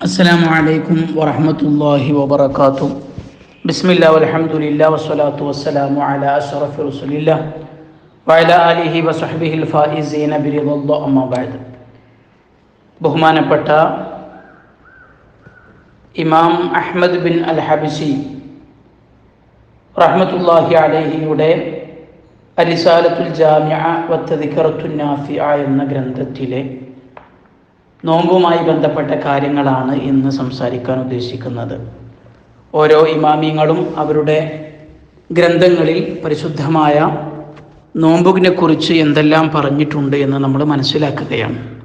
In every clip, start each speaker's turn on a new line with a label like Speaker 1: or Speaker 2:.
Speaker 1: അസ്സാം വലൈക്കും വറഹമത്തല്ലാഹി വബർക്കാത്തു ബിസ്മില്ല അലഹമുല്ല വസ്സലാത്തു വസ്സലാമു അല അഷറഫ് റസുലില്ല വയല അലിഹി വസഹബിഹിൽ ഫായിസീന ബിരിദുല്ല അമ്മബാദ് ബഹുമാനപ്പെട്ട ഇമാം അഹ്മദ് ബിൻ അൽ ഹബിസി റഹ്മത്തുല്ലാഹി അലഹിയുടെ അലിസാലത്തുൽ ജാമിഅ വത്തദിക്കറത്തുന്നാഫിഅ എന്ന ഗ്രന്ഥത്തിലെ നോമ്പുമായി ബന്ധപ്പെട്ട കാര്യങ്ങളാണ് ഇന്ന് സംസാരിക്കാൻ ഉദ്ദേശിക്കുന്നത്. ഓരോ ഇമാമിയങ്ങളും അവരുടെ ഗ്രന്ഥങ്ങളിൽ പരിശുദ്ധമായ നോമ്പുവിനെ കുറിച്ച് എന്തെല്ലാം പറഞ്ഞിട്ടുണ്ട് എന്ന് നമ്മൾ മനസ്സിലാക്കുകയാണ്.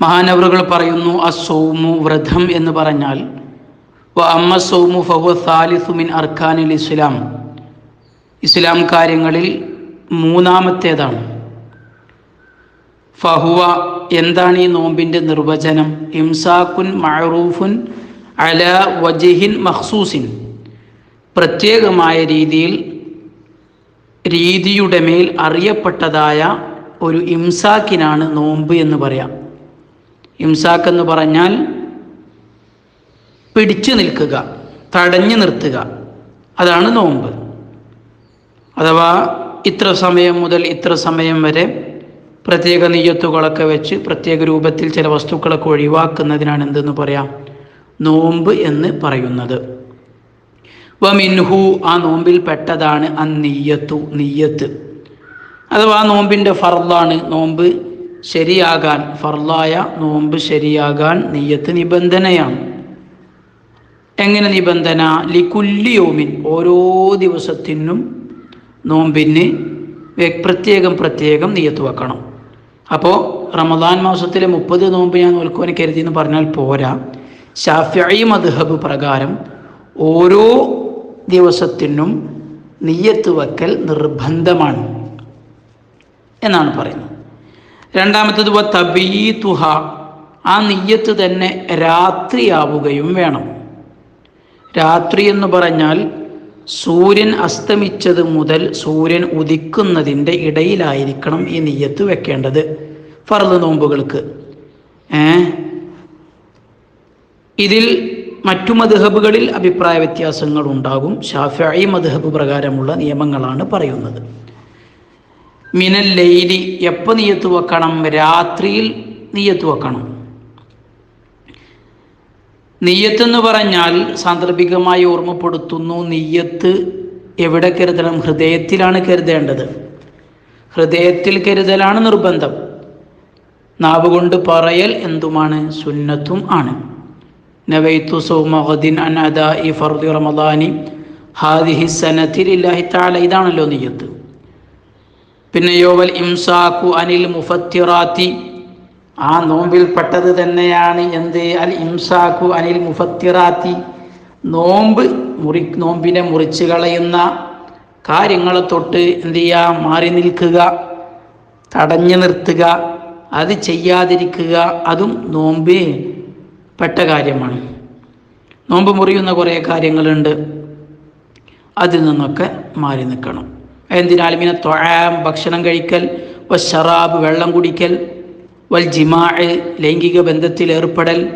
Speaker 1: മഹാനവറുകൾ പറയുന്നു അസൗമു വ്രതം എന്ന് പറഞ്ഞാൽ വ അമ്മ സൗമു ഫഹു അർഖാനിൽ ഇസ്ലാം. ഇസ്ലാം കാര്യങ്ങളിൽ മൂന്നാമത്തേതാണ്. ഫഹുവ എന്താണ് ഈ നോമ്പിന്റെ നിർവചനം? ഇംസാക്കുൻ മഴറൂഫുൻ അല വജിഹിൻ മഹ്സൂസിൻ പ്രത്യേകമായ രീതിയിൽ രീതിയുടെ മേൽ അറിയപ്പെട്ടതായ ഒരു ഇംസാക്കിനാണ് നോമ്പ് എന്ന് പറയാം. ഇംസാക്ക് എന്ന് പറഞ്ഞാൽ പിടിച്ചു നിൽക്കുക തടഞ്ഞു നിർത്തുക. അതാണ് നോമ്പ്. അഥവാ ഇത്ര സമയം മുതൽ ഇത്ര സമയം വരെ പ്രത്യേക നെയ്യത്തുകളൊക്കെ വെച്ച് പ്രത്യേക രൂപത്തിൽ ചില വസ്തുക്കളൊക്കെ ഒഴിവാക്കുന്നതിനാണ് എന്തെന്ന് പറയാം? നോമ്പ് എന്ന് പറയുന്നത്. വമിൻഹു ആ നോമ്പിൽ പെട്ടതാണ് അൻ നെയ്യത്തു. നെയ്യത്ത് അഥവാ നോമ്പിന്റെ ഫർദാണ് നോമ്പ് ശരിയാകാൻ ഫർലായ നോമ്പ് ശരിയാകാൻ നെയ്യത്ത് നിബന്ധനയാണ്. എങ്ങനെ നിബന്ധന? ലിക്കുല്ലിയോമിൻ ഓരോ ദിവസത്തിനും നോമ്പിന് പ്രത്യേകം പ്രത്യേകം നെയ്യത്ത് വെക്കണം. അപ്പോൾ റമദാൻ മാസത്തിലെ മുപ്പത് നോമ്പ് ഞാൻ നോൽക്കുവാൻ കരുതി എന്ന് പറഞ്ഞാൽ പോരാ. ഷാഫി മദ്ഹബ് പ്രകാരം ഓരോ ദിവസത്തിനും നെയ്യത്ത് വയ്ക്കൽ നിർബന്ധമാണ് എന്നാണ് പറയുന്നത്. രണ്ടാമത്തത് തബീതുഹ ആ നെയ്യത്ത് തന്നെ രാത്രിയാവുകയും വേണം. രാത്രി എന്ന് പറഞ്ഞാൽ സൂര്യൻ അസ്തമിച്ചത് മുതൽ സൂര്യൻ ഉദിക്കുന്നതിന്റെ ഇടയിലായിരിക്കണം ഈ നെയ്യത്ത് വെക്കേണ്ടത്. ഫർദ് നോമ്പുകൾക്ക്. ഏ? ഇതിൽ മറ്റു മധുഹബുകളിൽ അഭിപ്രായ വ്യത്യാസങ്ങൾ ഉണ്ടാകും ഷാഫി മധുഹബ് പ്രകാരമുള്ള നിയമങ്ങളാണ് പറയുന്നത്. മിനൽ ലൈലി എപ്പോൾ നീയത്ത് വെക്കണം? രാത്രിയിൽ നീയത്ത് വെക്കണം. നെയ്യത്ത് എന്ന് പറഞ്ഞാൽ സാന്ദർഭികമായി ഓർമ്മപ്പെടുത്തുന്നു നെയ്യത്ത് എവിടെ കരുതണം? ഹൃദയത്തിലാണ് കരുതേണ്ടത്. ഹൃദയത്തിൽ കരുതലാണ് നിർബന്ധം. നാവ് കൊണ്ട് പറയൽ എന്തുമാണ്? സുന്നത്തും ആണ്. ഇ ഫർദി ഹാദിഹി ഇതാണല്ലോ നെയ്യത്ത്. പിന്നെ യോവൽ ഇംസാഖു അനിൽ മുഫത്തിറാത്തി ആ നോമ്പിൽപ്പെട്ടത് തന്നെയാണ് എന്ത്? അൽ ഇംസാഖു അനിൽ മുഫത്തിറാത്തി. നോമ്പ് മുറി നോമ്പിനെ മുറിച്ച് കളയുന്ന കാര്യങ്ങളെ തൊട്ട് എന്ത് ചെയ്യുക മാറി നിൽക്കുക തടഞ്ഞു നിർത്തുക അത് ചെയ്യാതിരിക്കുക അതും നോമ്പ് പെട്ട കാര്യമാണ്. നോമ്പ് മുറിയുന്ന കുറേ കാര്യങ്ങളുണ്ട്. അതിൽ നിന്നൊക്കെ മാറി നിൽക്കണം. എന്തിനാലും ഇങ്ങനെ തൊഴാം ഭക്ഷണം കഴിക്കൽ ഷറാബ് വെള്ളം കുടിക്കൽ വൽ ജിമാ ലൈംഗിക ബന്ധത്തിൽ ഏർപ്പെടൽ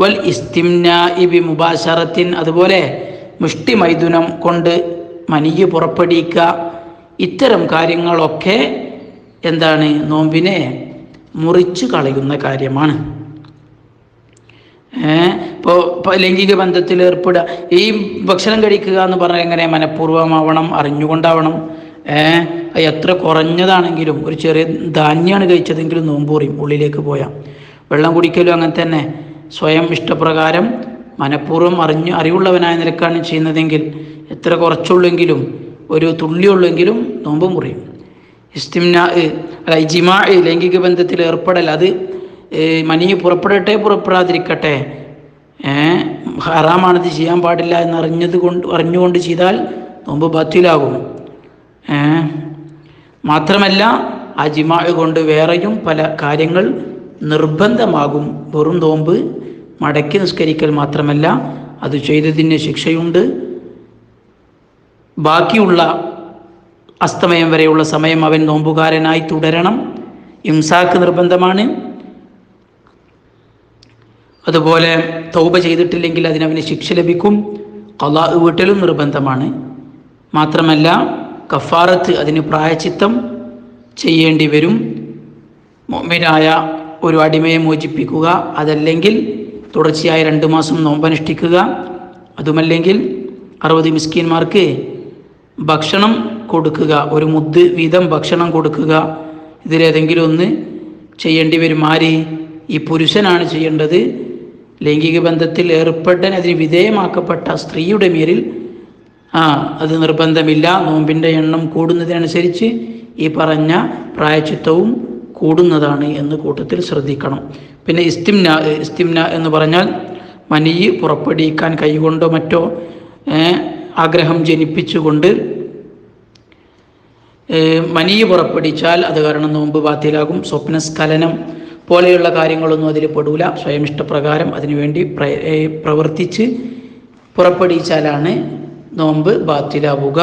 Speaker 1: വൽ ഇസ്തിംന ബി മുബാഷറത്തിൻ അതുപോലെ മുഷ്ടി മൈഥുനം കൊണ്ട് മനിയ് പുറപ്പെടുവിക്കുക. ഇത്തരം കാര്യങ്ങളൊക്കെ എന്താണ്? നോമ്പിനെ മുറിച്ചു കളയുന്ന കാര്യമാണ്. ഇപ്പോൾ ലൈംഗിക ബന്ധത്തിൽ ഏർപ്പെടുക. ഈ ഭക്ഷണം കഴിക്കുക എന്ന് പറഞ്ഞാൽ എങ്ങനെ? മനഃപൂർവമാവണം അറിഞ്ഞുകൊണ്ടാവണം. എത്ര കുറഞ്ഞതാണെങ്കിലും ഒരു ചെറിയ ധാന്യമാണ് കഴിച്ചതെങ്കിലും നോമ്പ് പറയും ഉള്ളിലേക്ക് പോയാൽ വെള്ളം കുടിക്കലും അങ്ങനെ തന്നെ. സ്വയം ഇഷ്ടപ്രകാരം മനഃപൂർവം അറിഞ്ഞ് അറിവുള്ളവനായ നിലക്കാണ് ചെയ്യുന്നതെങ്കിൽ എത്ര കുറച്ചുള്ളെങ്കിലും ഒരു തുള്ളിയുള്ളെങ്കിലും നോമ്പ് മുറിയും. ഇസ്തിംന അല്ല ജിമാ ലൈംഗിക ബന്ധത്തിൽ ഏർപ്പെടൽ അത് മനി പുറപ്പെടട്ടെ പുറപ്പെടാതിരിക്കട്ടെ ഹറാമാണിത് ചെയ്യാൻ പാടില്ല എന്നറിഞ്ഞത് കൊണ്ട് അറിഞ്ഞുകൊണ്ട് ചെയ്താൽ നോമ്പ് ബാത്തിലാകും. മാത്രമല്ല ആ ജിമാ കൊണ്ട് വേറെയും പല കാര്യങ്ങൾ നിർബന്ധമാകും. വെറും നോമ്പ് മടക്കി നിസ്കരിക്കൽ മാത്രമല്ല അത് ചെയ്തതിന് ശിക്ഷയുണ്ട്. ബാക്കിയുള്ള അസ്തമയം വരെയുള്ള സമയം അവൻ നോമ്പുകാരനായി തുടരണം. ഇംസാക്ക് നിർബന്ധമാണ്. അതുപോലെ തൗബ ചെയ്തിട്ടില്ലെങ്കിൽ അതിനവന് ശിക്ഷ ലഭിക്കും. കലാ വീട്ടലും നിർബന്ധമാണ്. മാത്രമല്ല കഫാറത്ത് അതിന് പ്രായച്ചിത്തം ചെയ്യേണ്ടി വരും. മൊമിനായ ഒരു അടിമയെ മോചിപ്പിക്കുക അതല്ലെങ്കിൽ തുടർച്ചയായി രണ്ട് മാസം നോമ്പനുഷ്ഠിക്കുക. അതുമല്ലെങ്കിൽ അറുപത് മിസ്കീന്മാർക്ക് ഭക്ഷണം കൊടുക്കുക ഒരു മുദ്ദ് വീതം ഭക്ഷണം കൊടുക്കുക. ഇതിലേതെങ്കിലും ഒന്ന് ചെയ്യേണ്ടി വരും. ആര്? ഈ പുരുഷനാണ് ചെയ്യേണ്ടത്. ലൈംഗിക ബന്ധത്തിൽ ഏർപ്പെടാൻ അതിന് വിധേയമാക്കപ്പെട്ട സ്ത്രീയുടെ മേലിൽ ആ അത് നിർബന്ധമില്ല. നോമ്പിന്റെ എണ്ണം കൂടുന്നതിനനുസരിച്ച് ഈ പറഞ്ഞ പ്രായച്ചിത്തവും കൂടുന്നതാണ് എന്ന് കൂട്ടത്തിൽ ശ്രദ്ധിക്കണം. പിന്നെ ഇസ്തിംന ഇസ്തിംന എന്ന് പറഞ്ഞാൽ മനി പുറപ്പെടുവിക്കാൻ കൈകൊണ്ടോ മറ്റോ ആഗ്രഹം ജനിപ്പിച്ചുകൊണ്ട് മനി പുറപ്പെടിച്ചാൽ അത് കാരണം നോമ്പ് ബാത്തിലാകും സ്വപ്നസ്ഖലനം പോലെയുള്ള കാര്യങ്ങളൊന്നും അതിൽ പെടൂല. സ്വയം ഇഷ്ടപ്രകാരം അതിനുവേണ്ടി പ്ര പ്രവർത്തിച്ച് പുറപ്പെടിച്ചാലാണ് നോമ്പ് ബാത്തിലാവുക.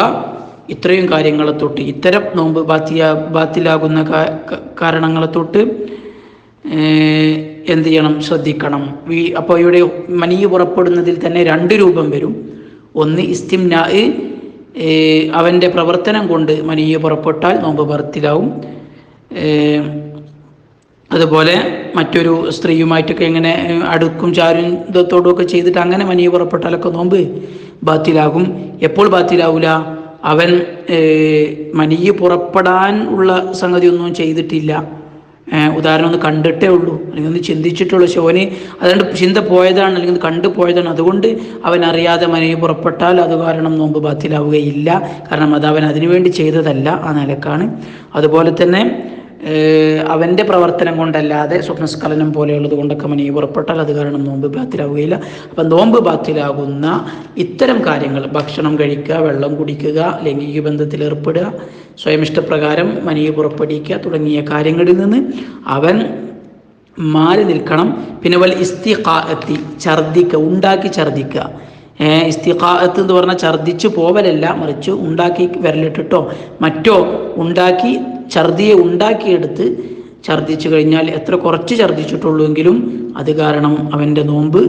Speaker 1: ഇത്രയും കാര്യങ്ങളെ തൊട്ട് ഇത്തരം നോമ്പ് ബാത്തിയാ ബാത്തിലാകുന്ന കാരണങ്ങളെ തൊട്ട് എന്ത് ചെയ്യണം? ശ്രദ്ധിക്കണം. ഈ അപ്പോൾ ഇവിടെ മനി പുറപ്പെടുന്നതിൽ തന്നെ രണ്ട് രൂപം വരും. ഒന്ന് ഇസ്തിംന അവന്റെ പ്രവർത്തനം കൊണ്ട് മനിയ് പുറപ്പെട്ടാൽ നോമ്പ് പറത്തിലാവും അതുപോലെ മറ്റൊരു സ്ത്രീയുമായിട്ടൊക്കെ എങ്ങനെ അടുക്കും ചാരുതത്തോടും ഒക്കെ ചെയ്തിട്ട് അങ്ങനെ മനിയ് പുറപ്പെട്ടാലൊക്കെ നോമ്പ് ബാത്തിലാകും. എപ്പോൾ ബാത്തിലാവൂല? അവൻ മനിയ് പുറപ്പെടാൻ ഉള്ള സംഗതി ഒന്നും ചെയ്തിട്ടില്ല ഉദാഹരണം ഒന്ന് കണ്ടിട്ടേ ഉള്ളൂ. അല്ലെങ്കിൽ ഒന്ന് ചിന്തിച്ചിട്ടുള്ളൂ പക്ഷെ അതുകൊണ്ട് ചിന്ത പോയതാണ്. അല്ലെങ്കിൽ കണ്ടു പോയതാണ്. അതുകൊണ്ട് അവൻ അറിയാതെ മനയെ പുറപ്പെട്ടാൽ അത് കാരണം നോമ്പ് ബാത്തിലാവുകയില്ല. കാരണം അത് അവൻ അതിനുവേണ്ടി ചെയ്തതല്ല ആ നിലക്കാണ്. അതുപോലെ തന്നെ അവന്റെ പ്രവർത്തനം കൊണ്ടല്ലാതെ സ്വപ്നസ്ഖലനം പോലെയുള്ളത് കൊണ്ടൊക്കെ മനീ പുറപ്പെട്ടാൽ അത് കാരണം നോമ്പ് ബാത്തിലാവുകയില്ല. അപ്പം നോമ്പ് ബാത്തിലാകുന്ന ഇത്തരം കാര്യങ്ങൾ ഭക്ഷണം കഴിക്കുക വെള്ളം കുടിക്കുക ലൈംഗിക ബന്ധത്തിൽ ഏർപ്പെടുക സ്വയം ഇഷ്ടപ്രകാരം മനീ പുറപ്പെടുവിക്കുക തുടങ്ങിയ കാര്യങ്ങളിൽ നിന്ന് അവൻ മാറി നിൽക്കണം. പിന്നെ വൽ ഇസ്തിഖാഅത്തി ഛർദിക്കുക ഉണ്ടാക്കി ഛർദിക്കുക ഇസ്തിഖാത്ത് എന്ന് പറഞ്ഞാൽ ഛർദിച്ച് പോവലല്ല മറിച്ച് ഉണ്ടാക്കി വിരലിട്ടിട്ടോ മറ്റോ ഉണ്ടാക്കി ഛർദിയെ ഉണ്ടാക്കിയെടുത്ത് ഛർദിച്ചു കഴിഞ്ഞാൽ എത്ര കുറച്ച് ഛർദിച്ചിട്ടുള്ളൂവെങ്കിലും അത് കാരണം അവന്റെ നോമ്പ്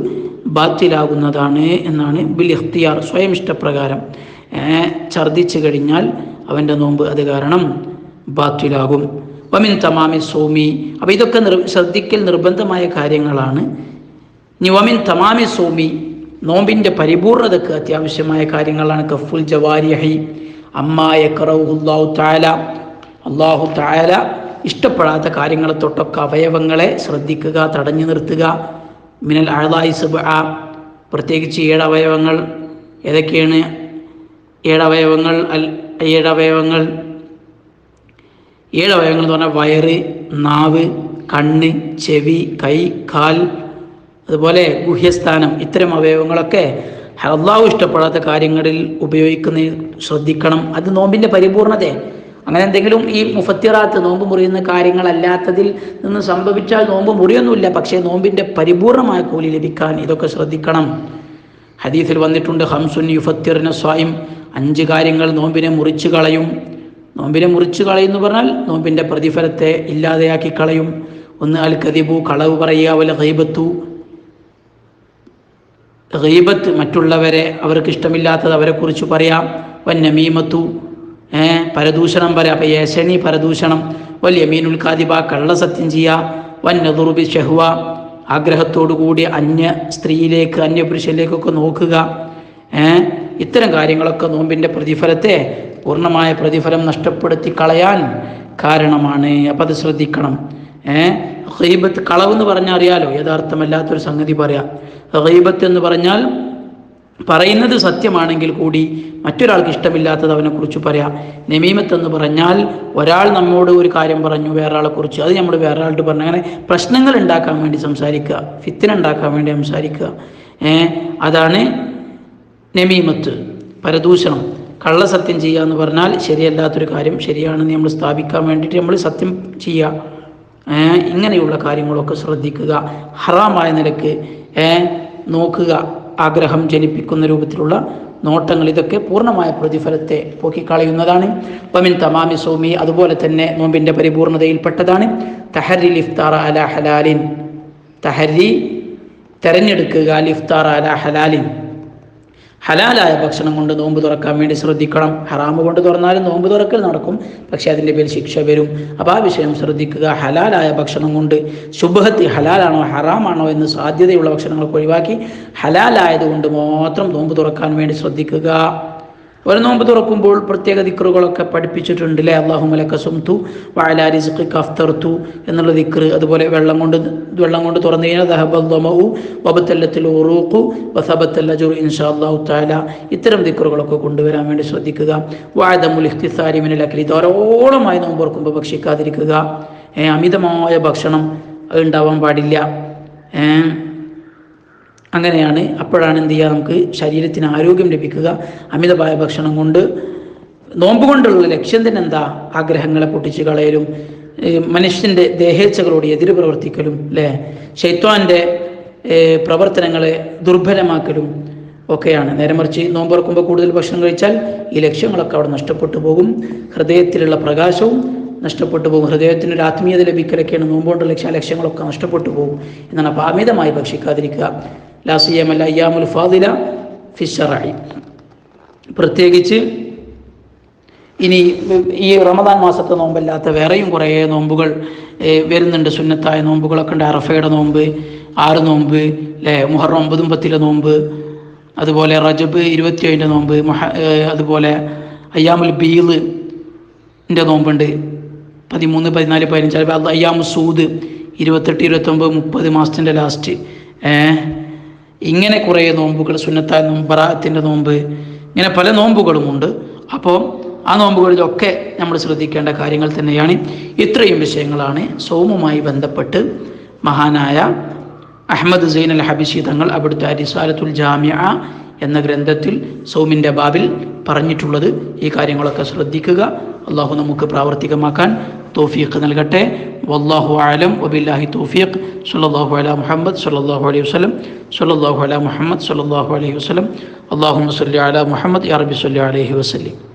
Speaker 1: ബാത്തിലാകുന്നതാണ് എന്നാണ് ബിൽ ഇഖ്തിയാർ സ്വയം ഇഷ്ടപ്രകാരം. ഛർദിച്ചു കഴിഞ്ഞാൽ അവന്റെ നോമ്പ് അത് കാരണം ബാത്തിലാകും. വമിൻ തമാമി സോമി. അപ്പോൾ ഇതൊക്കെ നിർ ശ്രദ്ധിക്കൽ നിർബന്ധമായ കാര്യങ്ങളാണ്. ഇനി വമിൻ തമാമി സോമി നോമ്പിന്റെ പരിപൂർണതക്ക് അത്യാവശ്യമായ കാര്യങ്ങളാണ്. കഫുൽ ജവാരിഹി അമ്മായ കറവുല്ലാഹു താല അള്ളാഹു തായാല ഇഷ്ടപ്പെടാത്ത കാര്യങ്ങളെ തൊട്ടൊക്കെ അവയവങ്ങളെ ശ്രദ്ധിക്കുക തടഞ്ഞു നിർത്തുക. മിനൽ അഴതായി സുബ പ്രത്യേകിച്ച് ഏഴവയവങ്ങൾ ഏതൊക്കെയാണ് ഏഴവയവങ്ങൾ അൽ ഏഴവയവങ്ങൾ ഏഴവയവങ്ങൾ എന്ന് പറഞ്ഞാൽ വയറ് നാവ് കണ്ണ് ചെവി കൈ കാൽ അതുപോലെ ഗുഹ്യസ്ഥാനം. ഇത്തരം അവയവങ്ങളൊക്കെ അള്ളാഹു ഇഷ്ടപ്പെടാത്ത കാര്യങ്ങളിൽ ഉപയോഗിക്കുന്ന ശ്രദ്ധിക്കണം. അത് നോമ്പിന്റെ പരിപൂർണത അങ്ങനെ എന്തെങ്കിലും ഈ മുഫത്തിറാത്ത് നോമ്പ് മുറിയുന്ന കാര്യങ്ങളല്ലാത്തതിൽ നിന്ന് സംഭവിച്ചാൽ നോമ്പ് മുറിയൊന്നുമില്ല പക്ഷേ നോമ്പിന്റെ പരിപൂർണമായ കൂലി ലഭിക്കാൻ ഇതൊക്കെ ശ്രദ്ധിക്കണം. ഹദീസിൽ വന്നിട്ടുണ്ട് ഹംസുൻ യുഫത്തിറിന സ്വായും അഞ്ച് കാര്യങ്ങൾ നോമ്പിനെ മുറിച്ചു കളയും. നോമ്പിനെ മുറിച്ചു കളയും എന്ന് പറഞ്ഞാൽ നോമ്പിന്റെ പ്രതിഫലത്തെ ഇല്ലാതെയാക്കി കളയും. ഒന്ന് അൽ കതിബു കളവ് പറയുക വല ഹൈബത്തു ഹൈബത്ത് മറ്റുള്ളവരെ അവർക്ക് ഇഷ്ടമില്ലാത്തത് അവരെക്കുറിച്ച് പറയാം. വൻ നമീമത്തു. ഏ പരദൂഷണം പറയാം അപ്പം യേശനി പരദൂഷണം. വൽ യമീനുൽ കാദിബ കള്ളസത്യം ചെയ്യുക വൻ നെതുറുബി ഷെഹുവ. ആഗ്രഹത്തോടു കൂടി അന്യ സ്ത്രീയിലേക്ക് അന്യ പുരുഷനിലേക്കൊക്കെ നോക്കുക. ഇത്തരം കാര്യങ്ങളൊക്കെ നോമ്പിന്റെ പ്രതിഫലത്തെ പൂർണമായ പ്രതിഫലം നഷ്ടപ്പെടുത്തി കളയാൻ കാരണമാണ്. അപ്പം അത് ശ്രദ്ധിക്കണം. ഏഹ് ഹൈബത്ത് കളവെന്ന് പറഞ്ഞാൽ അറിയാലോ യഥാർത്ഥമല്ലാത്തൊരു സംഗതി പറയാം. ഹൈബത്ത് എന്ന് പറഞ്ഞാൽ പറയുന്നത് സത്യമാണെങ്കിൽ കൂടി മറ്റൊരാൾക്ക് ഇഷ്ടമില്ലാത്തത് അവനെക്കുറിച്ച് പറയാം. നമീമത്ത് എന്ന് പറഞ്ഞാൽ ഒരാൾ നമ്മോട് ഒരു കാര്യം പറഞ്ഞു വേറൊരാളെ കുറിച്ച്. അത് നമ്മൾ വേറൊരാളോട് പറഞ്ഞു അങ്ങനെ പ്രശ്നങ്ങൾ ഉണ്ടാക്കാൻ വേണ്ടി സംസാരിക്കുക. ഫിത്തിന ഉണ്ടാക്കാൻ വേണ്ടി സംസാരിക്കുക. അതാണ് നമീമത്ത്. പരദൂഷണം. കള്ള സത്യം ചെയ്യുക എന്ന് പറഞ്ഞാൽ ശരിയല്ലാത്തൊരു കാര്യം ശരിയാണെന്ന് നമ്മൾ സ്ഥാപിക്കാൻ വേണ്ടിയിട്ട് നമ്മൾ സത്യം ചെയ്യുക. ഇങ്ങനെയുള്ള കാര്യങ്ങളൊക്കെ ശ്രദ്ധിക്കുക. ഹറാമായ നിലയ്ക്ക് നോക്കുക. ആഗ്രഹം ജനിപ്പിക്കുന്ന രൂപത്തിലുള്ള നോട്ടങ്ങൾ ഇതൊക്കെ പൂർണമായ പ്രതിഫലത്തെ പോക്കിക്കളയുന്നതാണ്. പമിൻ തമാമി സോമി അതുപോലെ തന്നെ നോമ്പിന്റെ പരിപൂർണതയിൽപ്പെട്ടതാണ്. തഹരി ലിഫ്താർ അല ഹലാലിൻ. തഹരി തെരഞ്ഞെടുക്കുക ലിഫ്താർ അല ഹലാലിൻ. ഹലാലായ ഭക്ഷണം കൊണ്ട് നോമ്പ് തുറക്കാൻ വേണ്ടി ശ്രദ്ധിക്കണം. ഹറാമ് കൊണ്ട് തുറന്നാലും നോമ്പ് തുറക്കൽ നടക്കും. പക്ഷേ അതിന്റെ പേരിൽ ശിക്ഷ വരും. അപ്പോൾ ആ വിഷയം ശ്രദ്ധിക്കുക. ഹലാലായ ഭക്ഷണം കൊണ്ട് ശുഭഹത്തി ഹലാലാണോ ഹറാമാണോ എന്ന് സാധ്യതയുള്ള ഭക്ഷണങ്ങളൊക്കെ ഒഴിവാക്കി ഹലാലായത് കൊണ്ട് മാത്രം നോമ്പ് തുറക്കാൻ വേണ്ടി ശ്രദ്ധിക്കുക. ഒരു നോമ്പ് തുറക്കുമ്പോൾ പ്രത്യേക ദിക്റുകളൊക്കെ പഠിപ്പിച്ചിട്ടുണ്ട് അല്ലേ അള്ളാഹു മലക്ക സുംതു വായലാ കഫ്തർത്തു എന്നുള്ള ദിക്റ്. അതുപോലെ വെള്ളം കൊണ്ട് വെള്ളം കൊണ്ട് തുറന്നു കഴിഞ്ഞാൽ വബത്തല്ലത്തിൽ ഉറൂഖു വസബത്തല്ലജുർ ഇൻഷാ അള്ളാഹു താല ഇത്തരം ദിക്റുകളൊക്കെ കൊണ്ടുവരാൻ വേണ്ടി ശ്രദ്ധിക്കുക. വായദമുൽ ഇഖ്തിസാരിമിനിൽ അക്കലി ധാരോളമായി നോമ്പ് തുറക്കുമ്പോൾ ഭക്ഷിക്കാതിരിക്കുക. അമിതമായ ഭക്ഷണം ഉണ്ടാവാൻ പാടില്ല. അങ്ങനെയാണ്. അപ്പോഴാണ് എന്ത് ചെയ്യുക? നമുക്ക് ശരീരത്തിന് ആരോഗ്യം ലഭിക്കുക. അമിതമായ ഭക്ഷണം കൊണ്ട്. നോമ്പ് കൊണ്ടുള്ള ലക്ഷ്യം തന്നെ എന്താ? ആഗ്രഹങ്ങളെ പൊട്ടിച്ച് കളയലും മനുഷ്യന്റെ ദേഹേച്ഛകളോട് എതിര് പ്രവർത്തിക്കലും അല്ലേ? ഷെയ്ത്വാന്റെ പ്രവർത്തനങ്ങളെ ദുർബലമാക്കലും ഒക്കെയാണ്. നേരെ മറിച്ച് നോമ്പ് തുറക്കുമ്പോൾ കൂടുതൽ ഭക്ഷണം കഴിച്ചാൽ ഈ ലക്ഷ്യങ്ങളൊക്കെ അവിടെ നഷ്ടപ്പെട്ടു പോകും. ഹൃദയത്തിലുള്ള പ്രകാശവും നഷ്ടപ്പെട്ടു പോകും. ഹൃദയത്തിന് ഒരു ആത്മീയത ലഭിക്കലൊക്കെയാണ് നോമ്പുകൊണ്ട് ലക്ഷ്യ ലക്ഷ്യങ്ങളൊക്കെ നഷ്ടപ്പെട്ടു പോകും. എന്നാണ് അപ്പോൾ അമിതമായി ഭക്ഷിക്കാതിരിക്കുക. ലാസിയമല്ല അയ്യാമുൽ ഫാദില ഫിഷറായി പ്രത്യേകിച്ച് ഇനി ഈ റമദാൻ മാസത്തെ നോമ്പല്ലാത്ത വേറെയും കുറേ നോമ്പുകൾ വരുന്നുണ്ട്. സുന്നത്തായ നോമ്പുകളൊക്കെ ഉണ്ട്. അറഫയുടെ നോമ്പ് ആറ് നോമ്പ് അല്ലേ മുഹറം ഒമ്പതും പത്തിലെ നോമ്പ് അതുപോലെ റജബ് ഇരുപത്തിയേഴിന്റെ നോമ്പ് മഹ അതുപോലെ അയ്യാമുൽ ബീൽ ന്റെ നോമ്പുണ്ട്. പതിമൂന്ന് പതിനാല് പതിനഞ്ച് അയ്യാമു സൂദ് ഇരുപത്തെട്ട് ഇരുപത്തൊമ്പത് മുപ്പത് മാസത്തിന്റെ ലാസ്റ്റ്. ഏഹ് ഇങ്ങനെ കുറേ നോമ്പുകൾ സുന്നത്തായ നോമ്പ് ബറാത്തിന്റെ നോമ്പ് ഇങ്ങനെ പല നോമ്പുകളുമുണ്ട്. അപ്പോൾ ആ നോമ്പുകളിലൊക്കെ നമ്മൾ ശ്രദ്ധിക്കേണ്ട കാര്യങ്ങൾ തന്നെയാണ്. ഇത്രയും വിഷയങ്ങളാണ് സോമുമായി ബന്ധപ്പെട്ട് മഹാനായ അഹമ്മദ് സൈൻ അൽ ഹബിഷി തങ്ങൾ അവിടുത്തെ അരിസാലത്തുൽ ജാമ്യ എന്ന ഗ്രന്ഥത്തിൽ സൗമിന്റെ ബാബിൽ പറഞ്ഞിട്ടുള്ളത്. ഈ കാര്യങ്ങളൊക്കെ ശ്രദ്ധിക്കുക. അള്ളാഹു നമുക്ക് പ്രാവർത്തികമാക്കാൻ തോഫീഖ് നൽകട്ടെ. വല്ലാഹു ആലം വബില്ലാഹി തോഫീഖ്. സല്ലല്ലാഹു അല മുഹമ്മദ് സല്ലല്ലാഹു അലൈഹി വസല്ലം. സല്ലല്ലാഹു അല മുഹമ്മദ് സല്ലല്ലാഹു അലൈഹി വസല്ലം. അള്ളാഹു സല്ലി അലാ മുഹമ്മദ്. യാ റബി സല്ലി അലൈഹി വസല്ലം.